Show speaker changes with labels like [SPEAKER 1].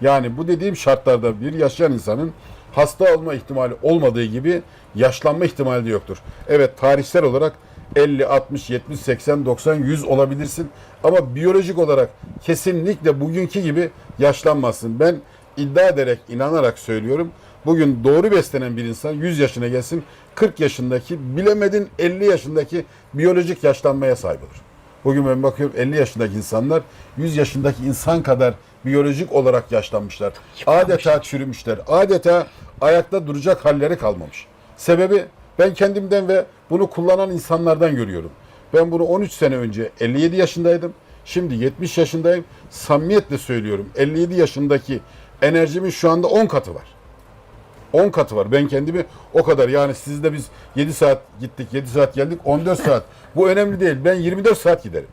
[SPEAKER 1] Yani bu dediğim şartlarda bir yaşayan insanın hasta olma ihtimali olmadığı gibi yaşlanma ihtimali de yoktur. Evet tarihsel olarak 50, 60, 70, 80, 90, 100 olabilirsin. Ama biyolojik olarak kesinlikle bugünkü gibi yaşlanmazsın. Ben iddia ederek, inanarak söylüyorum. Bugün doğru beslenen bir insan 100 yaşına gelsin, 40 yaşındaki, bilemedin 50 yaşındaki biyolojik yaşlanmaya sahip olur. Bugün ben bakıyorum 50 yaşındaki insanlar 100 yaşındaki insan kadar biyolojik olarak yaşlanmışlar. Adeta çürümüşler. Adeta ayakta duracak halleri kalmamış. Sebebi ben kendimden ve bunu kullanan insanlardan görüyorum. Ben bunu 13 sene önce 57 yaşındaydım. Şimdi 70 yaşındayım. Samimiyetle söylüyorum. 57 yaşındaki enerjimin şu anda 10 katı var. 10 katı var. Ben kendimi o kadar yani sizde biz 7 saat gittik, 7 saat geldik, 14 saat. Bu önemli değil. Ben 24 saat giderim.